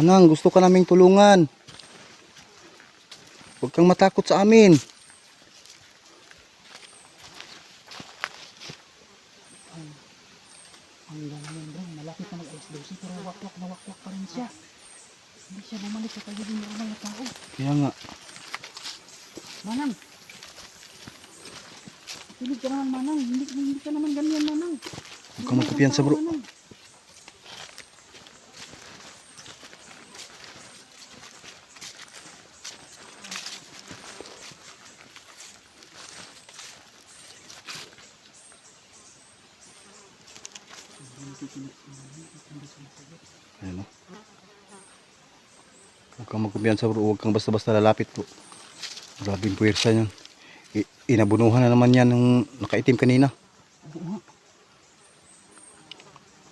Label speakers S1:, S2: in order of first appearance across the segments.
S1: Manang, gusto ka naming tulungan. Huwag kang matakot sa amin.
S2: Ang ganyan bro, malapit na mag-alas 12 pero wakwak na wakwak pa rin siya. Hindi siya bumalik sa pagiging normal na tao.
S1: Kaya nga,
S2: Manang! Pilig ka naman manang, hindi, hindi ka naman ganyan manang.
S1: huwag kang magkapiyansa bro.
S2: Manang.
S1: Ayan o. Magkumpiyansa bro. Huwag kang basta-basta lalapit bro. Grabing puwersa yan. I- inabunuhan na naman yan nung nakaitim kanina.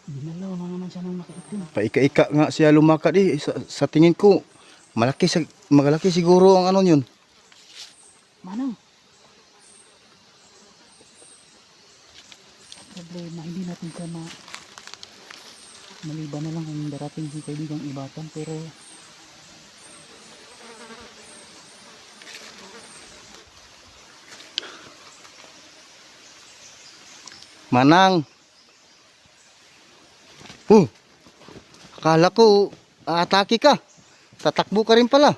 S2: Binalaw na naman siya ng makaitim.
S1: Paika-ika nga siya lumakad eh. Sa, sa tingin ko, malaki, sa, malaki siguro ang ano yun.
S2: Manang! Problema, hindi natin siya ma... Maliban na lang kung darating si kaibigang ibatan pero
S1: Manang! Huh! Akala ko, aatake ka. Tatakbo ka rin pala.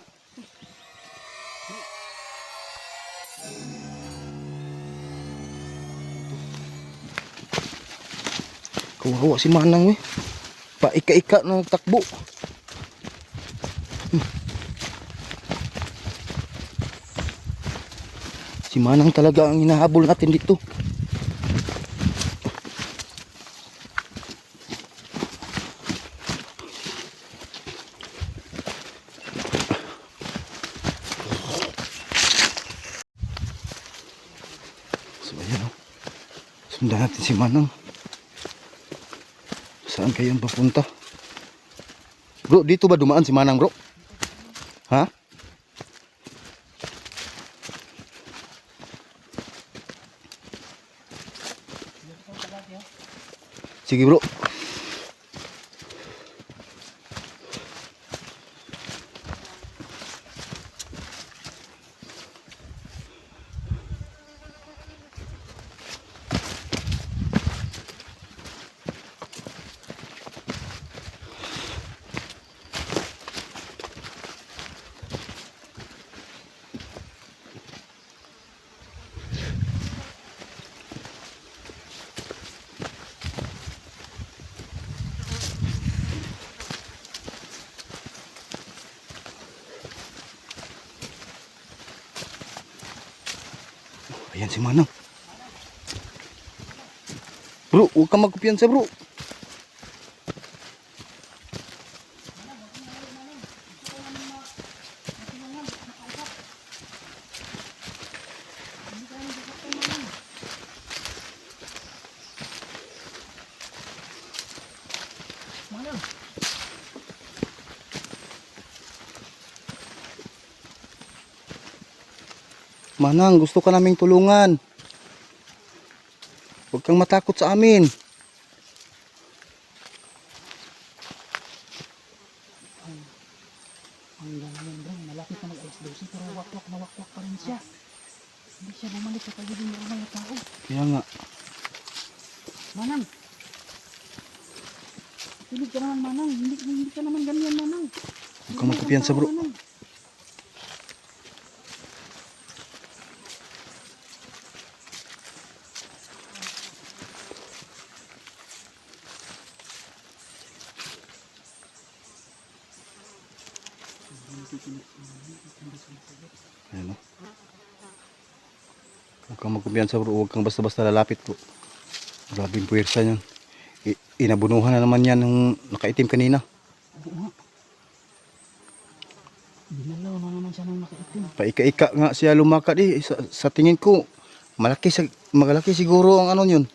S1: Kawawa si Manang eh. Paika-ika na takbo. Hmm. Si Manang talaga ang hinahabol natin dito. Si Manang. Saan kayo papunta? Bro, dito ba dumaan si Manang bro? Ha? Sige bro. Ayan si Manang. Bro, huwag kang magkupiyansa bro.
S2: Manang,
S1: gusto ka naming tulungan. Huwag kang matakot sa amin.
S2: Ang ganyan bro, malapit na mag-alas 12 pero wakwak na wakwak pa rin siya. Hindi siya bumalik sa pagiging normal na tao.
S1: Kaya nga,
S2: Manang! Pilig ka naman manang, hindi, hindi ka naman ganyan manang.
S1: huwag kang magkupiyansa bro.
S2: Manang.
S1: Ayan o. Huwag kang magkumpiyansa bro. Huwag kang basta-basta lalapit bro. Grabing puwersa yan. I- inabunuhan na naman yan nung nakaitim kanina.
S2: Binalaw na naman siya ng makaitim.
S1: Paika-ika nga siya lumakad eh. Sa, sa tingin ko, malaki, sa, malaki siguro ang ano yun.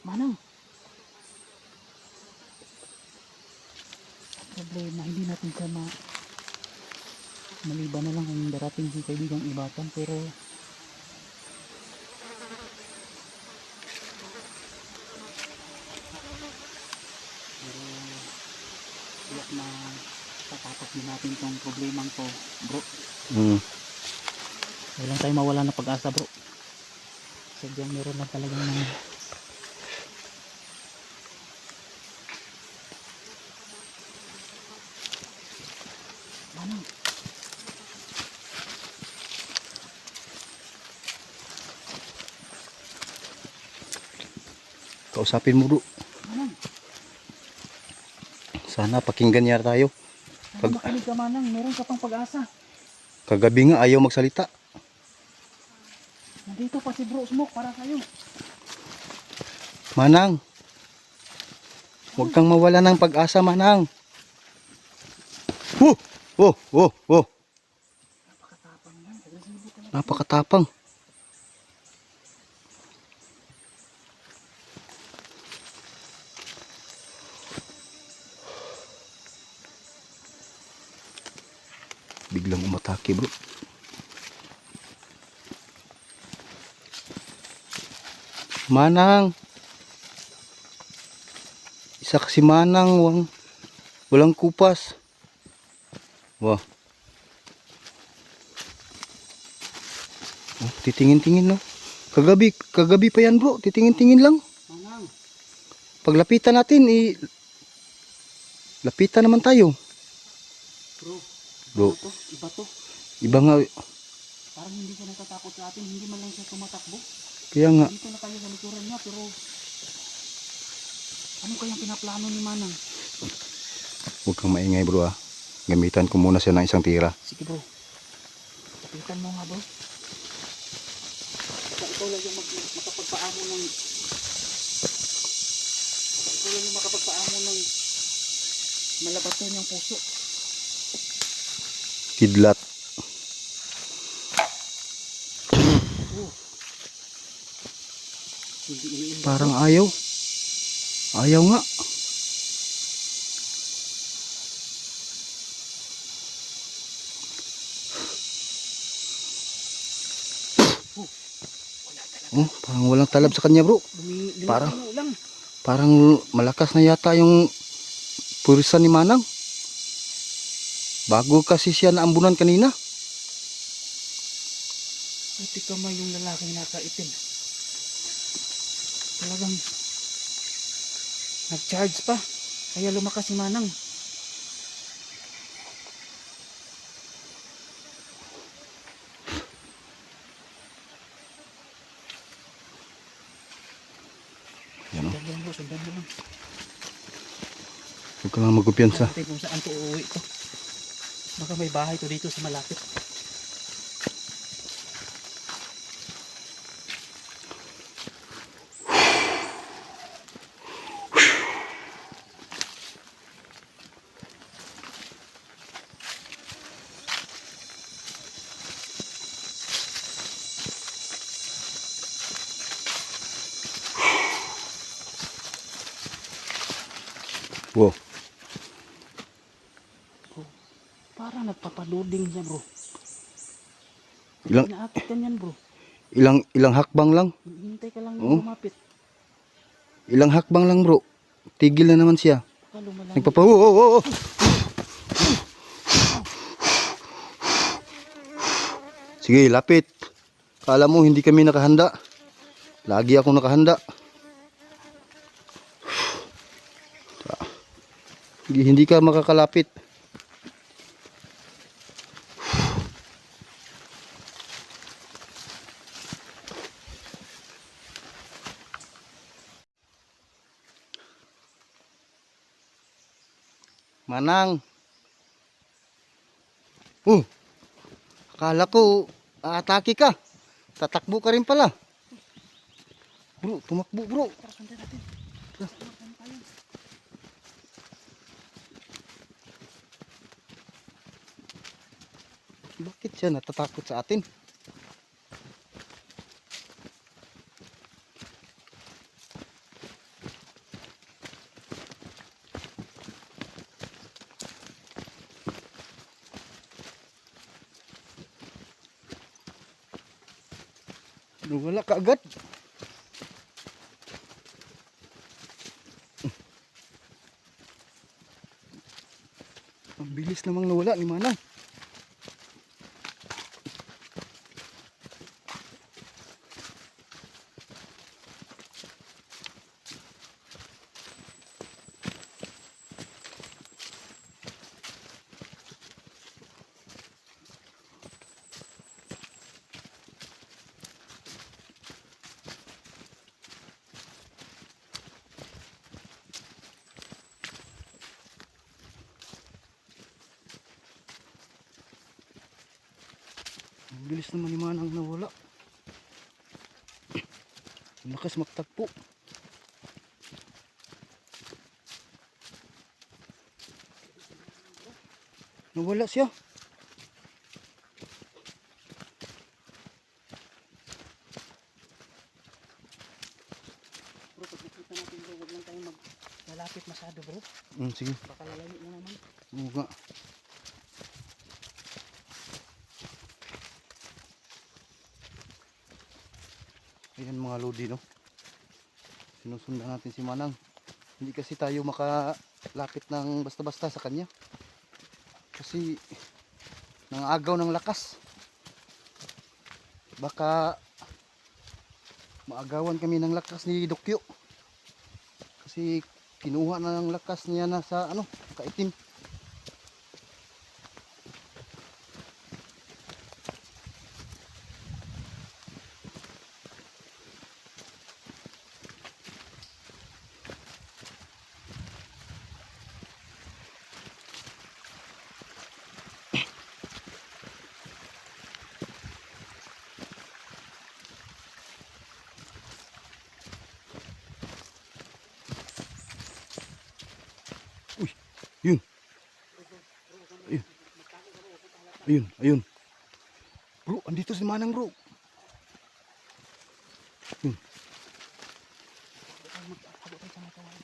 S2: Manang! Problema, hindi natin ma... Maliban na lang kung darating si kaibigang ibatan pero Tiyak na tatapos din natin tong problemang to, bro.
S1: Hmm.
S2: Wala tayo mawala ng pag-asa, bro. Sadyang meron lang talagang mga
S1: Kausapin mo
S2: manang,
S1: Sana pakinggan niya tayo. Pag-
S2: makinig ka manang, meron ka pang pag-asa.
S1: Kagabi nga ayaw magsalita.
S2: Nandito pa si Bro Smoke para sa'yo.
S1: Manang. Huwag kang mawala ng pag-asa, Manang. Oh, oh, oh, oh.
S2: Napakatapang.
S1: Napakatapang. Biglang umatake, bro. Manang. Isa kasi manang, wang, walang kupas. Wah. Oh, titingin-tingin no. Kagabi, kagabi pa yan bro. Titingin-tingin lang.
S2: Manang,
S1: Paglapitan natin, i... Lapitan naman tayo.
S2: bro,
S1: Bro.
S2: ano to? Iba to.
S1: Iba nga,
S2: Parang hindi siya natatakot sa atin, hindi man lang siya tumatakbo.
S1: kaya nga,
S2: Dito na kayo sa likuran niya, pero... Ano kayang pinaplano ni Manang?
S1: huwag kang maingay bro ah. Gamitan ko muna siya ng isang tira.
S2: Sige bro. Kapitan mo nga bro. Ikaw lang yung mag makapagpaamo ng... Ikaw lang yung makapagpaamo ng... Malabaton yung puso.
S1: Kidlat. Parang ayaw. Ayaw nga. Oh, parang walang talab sa kanya bro. Parang-
S2: lang.
S1: Parang malakas na yata yung purisa ni Manang. Bago kasi siya naambunan kanina.
S2: Buti ka ma yung lalaking nakaitim. Talagang nag-charge pa. Kaya lumakas si Manang.
S1: Yan o.
S2: Sundan mo sundan mo lang.
S1: Huwag ka lang magkumpiyansa.
S2: Saan to uuwi to. Baka may bahay to dito sa malapit.
S1: Wow.
S2: Parang nagpapaduding siya bro.
S1: Ilang,
S2: Inaakit ka niyan bro.
S1: ilang, ilang hakbang lang.
S2: Hintay ka lang
S1: Oo.
S2: lumapit.
S1: Ilang hakbang lang bro. Tigil na naman siya. Nagpapa... Oh, oh, oh, oh. Sige, lapit. Kala mo hindi kami nakahanda. Lagi ako nakahanda. Hindi ka makakalapit. Manang. Oh. Akala ko aatake ka. Tatakbo ka rin pala. Bro, tumakbo bro. Bakit siya natatakot sa atin? Wala ka agad. Ang bilis namang nawala ni Manang. Bilis naman ni Manang nawala. Lakas magtagpo. Nawala siya.
S2: Bro, pag nakita natin bro, huwag lang tayong mag lalapit masyado bro.
S1: Mm, sige.
S2: Baka lalayo na naman.
S1: Oo nga. Ayan mga lodi no. Sinusundan natin si Manang. Hindi kasi tayo makalapit ng basta-basta sa kanya. Kasi nangagaw ng lakas. Baka maagawan kami ng lakas ni Dokyo. Kasi kinuha na ng lakas niya na sa ano, kaitim. Ayun, ayun. Bro, andito si Manang bro. Yun.
S2: Baka mag-abo tayo sa mga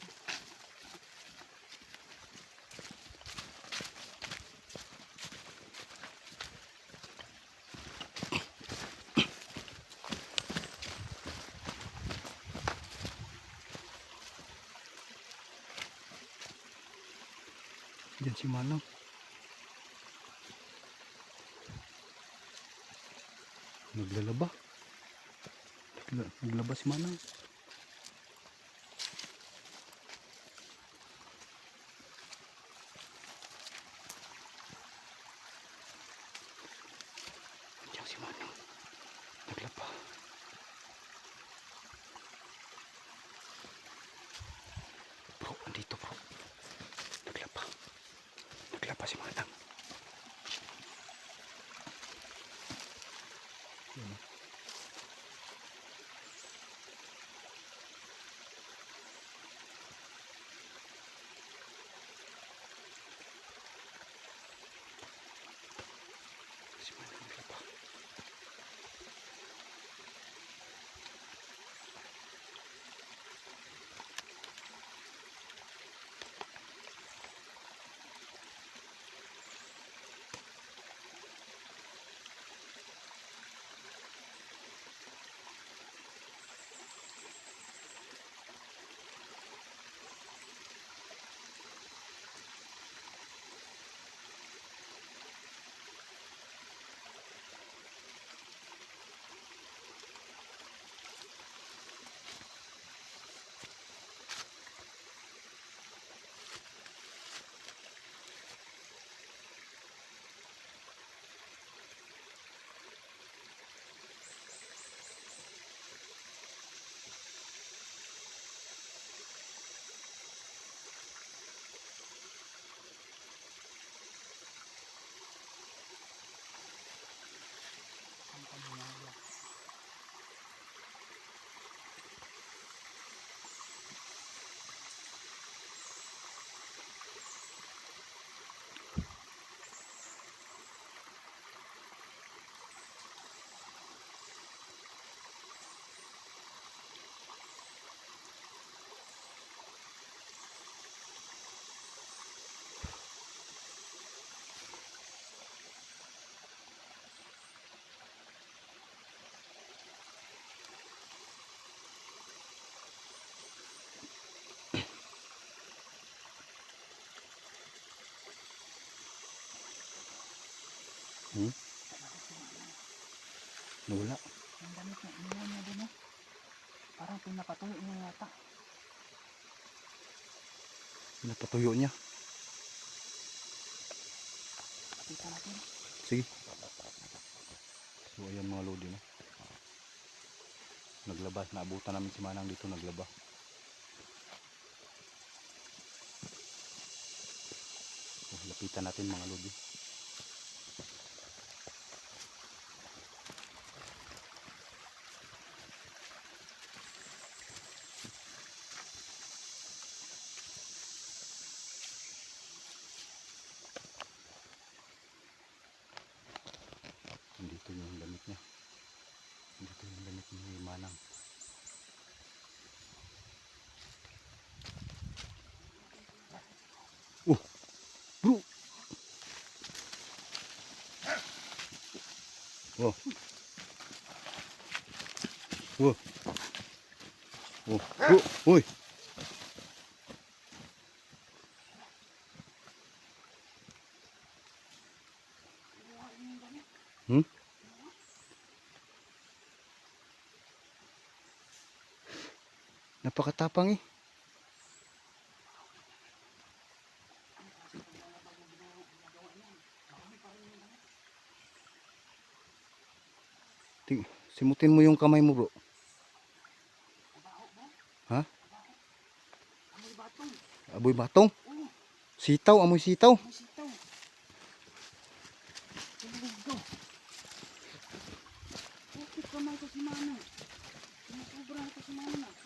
S1: Yan si Manang. Naglalaba. Nagla naglaba si Manang. Yan si Manang. Naglaba. Bro, andito bro. Naglaba. Naglaba si Manang. Hmm? Nawala.
S2: Ang damit na iniwan niya din oh. Parang pinapatuloy niya yata.
S1: Napatuyo niya.
S2: Kita natin.
S1: Sige. So ayan mga lodi no. Naglaba. Naabutan namin si Manang dito naglaba. So, lapitan natin mga lodi. Nandito yung damit niya. Nandito yung damit ni Manang. Oh! Bro! Oh! Oh! Oh! Bro! Uy! Hmm? Napakatapang eh. Simutin mo yung kamay mo bro. Ha?
S2: Amoy batong.
S1: Aboy batong?
S2: Oo.
S1: Sitaw, amoy sitaw.
S2: Amoy sitaw. Bakit kamay ko si Mana? Sumusobra ko si Mana.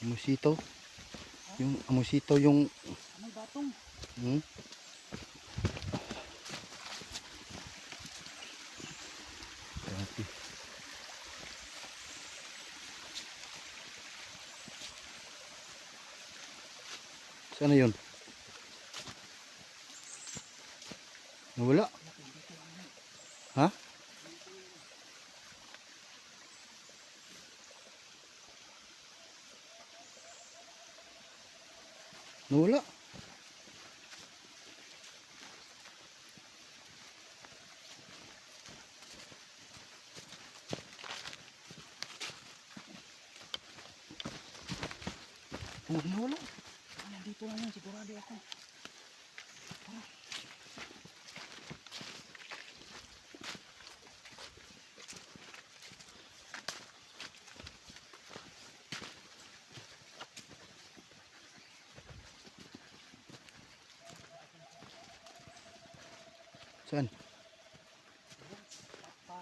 S1: Amoy sitaw. Yung amoy sitaw yung
S2: Amoy batong.
S1: hmm? Grabe. Sana yun? Nawala? Ha? Nawala? Oh, nawala.
S2: Nandito lang yan. Sigurado ako.
S1: Saan?
S2: Pa,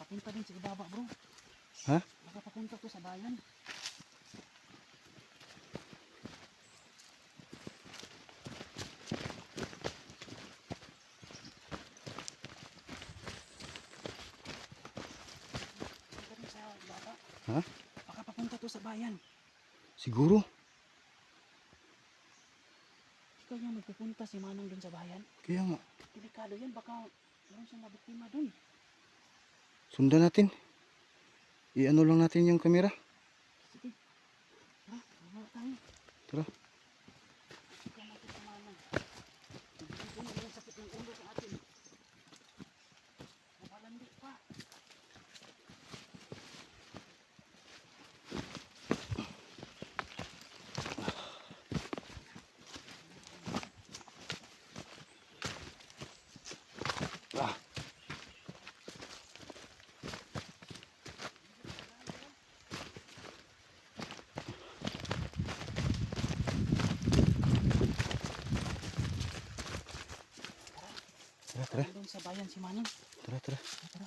S2: papunta din sa ibaba bro.
S1: Ha?
S2: Baka papunta to sa bayan. Papunta din sa ibaba.
S1: Ha?
S2: Baka papunta to sa bayan.
S1: Siguro?
S2: Ikaw yung magpupunta si Manong dun sa bayan.
S1: Kaya nga.
S2: Delikado yan. Baka meron siyang mabiktima dun.
S1: Sundan natin. I-ano lang natin yung kamera.
S2: Sige. Tara, baba tayo.
S1: Tara.
S2: Ikaw natin si Manong. Hindi na yung sakit ng ulo sa atin. Nabalandi pa.
S1: Ah. Tara, tara.
S2: Doon sa bayan si Manong.
S1: Tara, tara.
S2: Tara.